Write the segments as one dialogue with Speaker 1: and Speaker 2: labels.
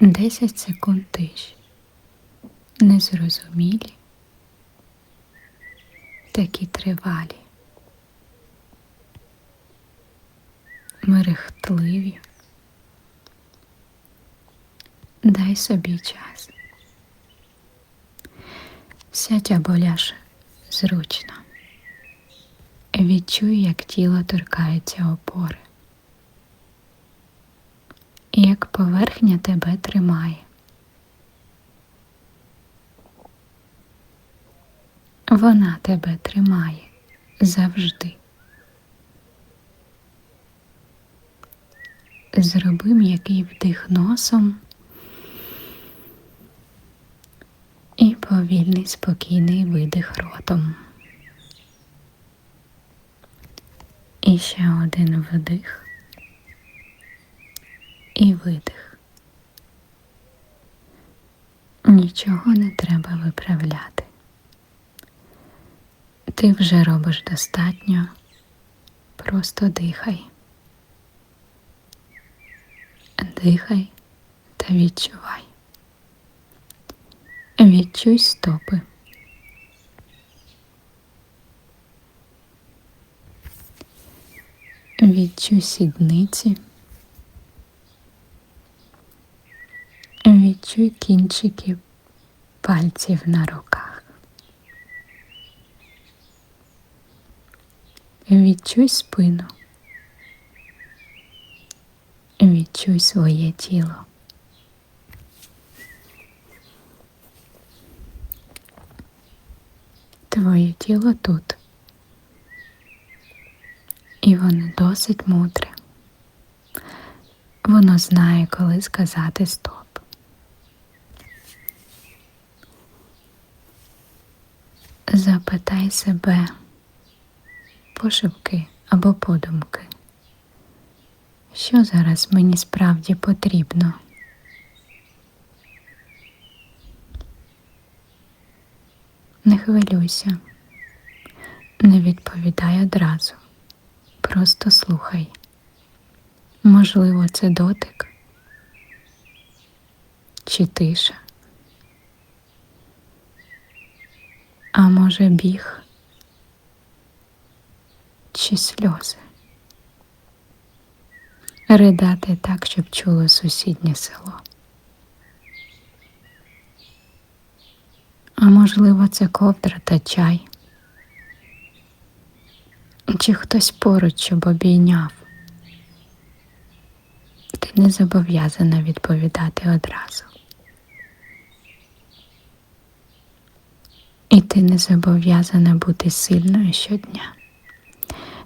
Speaker 1: 10 секунд тиші. Незрозумілі, такі тривалі, мерехтливі. Дай собі час. Сядь або ляж зручно. Відчуй, як тіло торкається опори, і як поверхня тебе тримає. Вона тебе тримає завжди. Зроби м'який вдих носом і повільний спокійний видих ротом. І ще один вдих і видих. Нічого не треба виправляти. Ти вже робиш достатньо, просто дихай. Дихай та відчувай. Відчуй стопи. Відчуй сідниці. Відчуй кінчики пальців на руках. Відчуй спину. Відчуй своє тіло. Твоє тіло тут. І воно досить мудре. Воно знає, коли сказати стоп. Запитай себе пошивки або подумки, що зараз мені справді потрібно. Не хвилюйся, не відповідай одразу, просто слухай. Можливо, це дотик чи тиша. А може біг чи сльози? Ридати так, щоб чуло сусіднє село. А можливо, це ковдра та чай, чи хтось поруч, щоб обійняв. Ти не зобов'язана відповідати одразу. І ти не зобов'язана бути сильною щодня.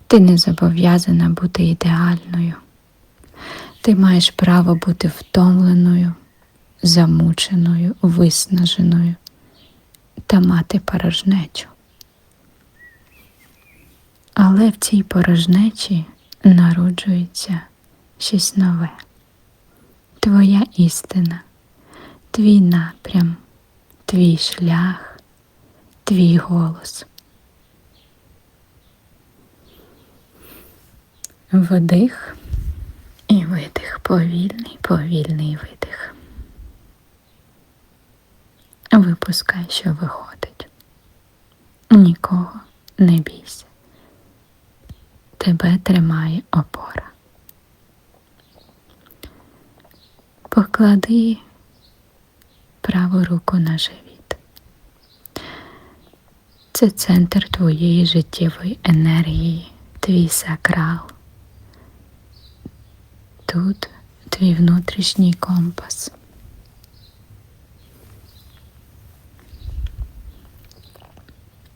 Speaker 1: Ти не зобов'язана бути ідеальною. Ти маєш право бути втомленою, замученою, виснаженою та мати порожнечу. Але в цій порожнечі народжується щось нове. Твоя істина, твій напрям, твій шлях, твій голос. Вдих і видих, повільний, повільний видих. Випускай, що виходить. Нікого не бійся. Тебе тримає опора. Поклади праву руку на живіт. Це центр твоєї життєвої енергії, твій сакрал. Тут твій внутрішній компас.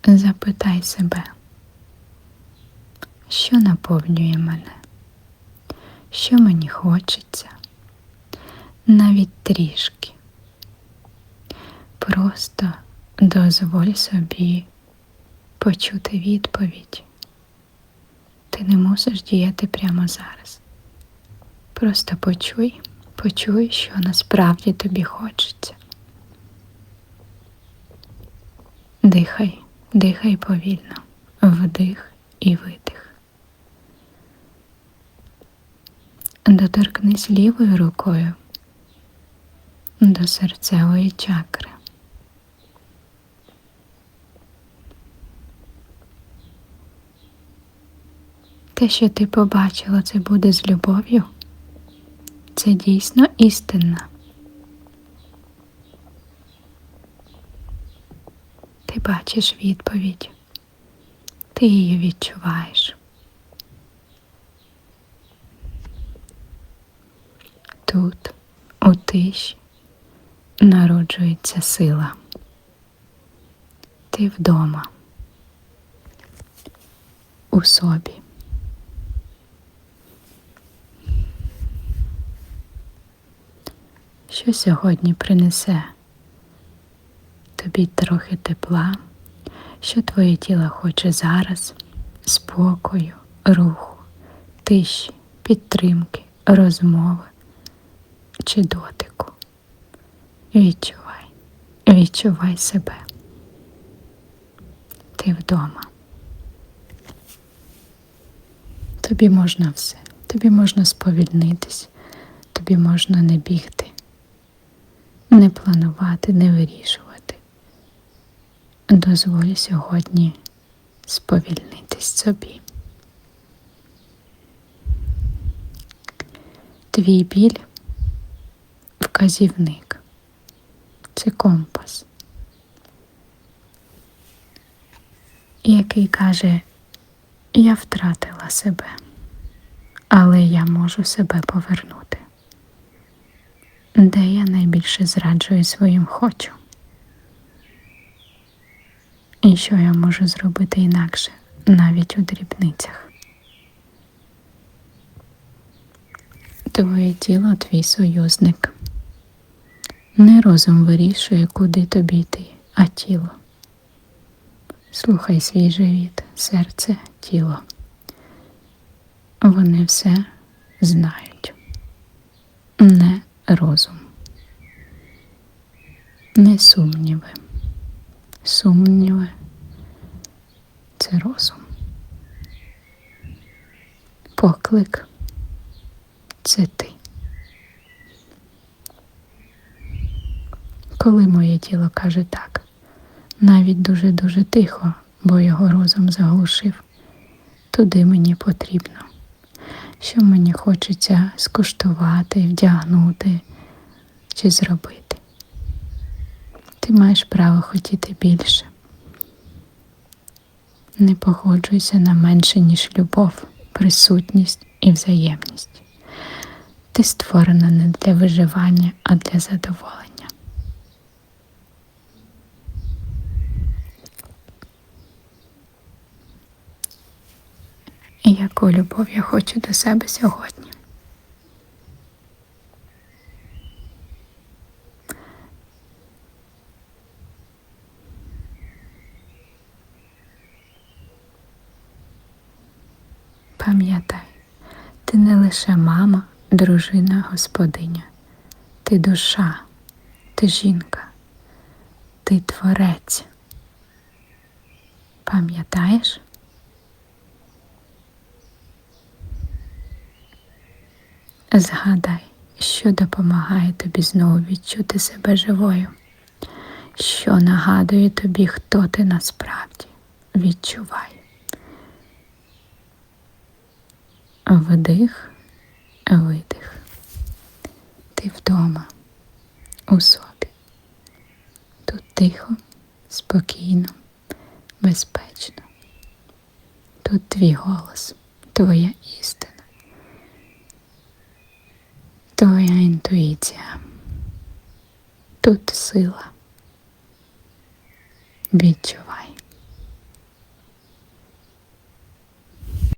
Speaker 1: Запитай себе, що наповнює мене, що мені хочеться, навіть трішки. Просто дозволь собі почути відповідь. Ти не мусиш діяти прямо зараз. Просто почуй, почуй, що насправді тобі хочеться. Дихай, дихай повільно, вдих і видих. Доторкнись лівою рукою до серцевої чакри. Те, що ти побачила, це буде з любов'ю. Це дійсно істинна. Ти бачиш відповідь, ти її відчуваєш. Тут, у тиші, народжується сила. Ти вдома, у собі. Що сьогодні принесе тобі трохи тепла, що твоє тіло хоче зараз, спокою, руху, тиші, підтримки, розмови чи дотику. Відчувай, відчувай себе. Ти вдома. Тобі можна все, тобі можна сповільнитись, тобі можна не бігти, не планувати, не вирішувати. Дозволь сьогодні сповільнитись собі. Твій біль вказівник. Це компас, який каже, я втратила себе, але я можу себе повернути. Де я найбільше зраджую своїм хочу? І що я можу зробити інакше, навіть у дрібницях? Твоє тіло твій союзник. Не розум вирішує, куди тобі йти, а тіло. Слухай свій живіт, серце, тіло. Вони все знають. Не розум. Не сумніви. Сумніви це розум. Поклик це ти. Коли моє тіло каже так, навіть дуже-дуже тихо, бо його розум заглушив, туди мені потрібно, що мені хочеться скуштувати, вдягнути чи зробити. Ти маєш право хотіти більше. Не погоджуйся на менше, ніж любов, присутність і взаємність. Ти створена не для виживання, а для задоволення. І яку любов я хочу до себе сьогодні. Пам'ятай, ти не лише мама, дружина, господиня, ти душа, ти жінка, ти творець. Пам'ятаєш? Згадай, що допомагає тобі знову відчути себе живою, що нагадує тобі, хто ти насправді. Відчувай. Вдих, видих. Ти вдома, у собі. Тут тихо, спокійно, безпечно. Тут твій голос, твоя істина. Твоя інтуїція. Тут сила. Відчувай.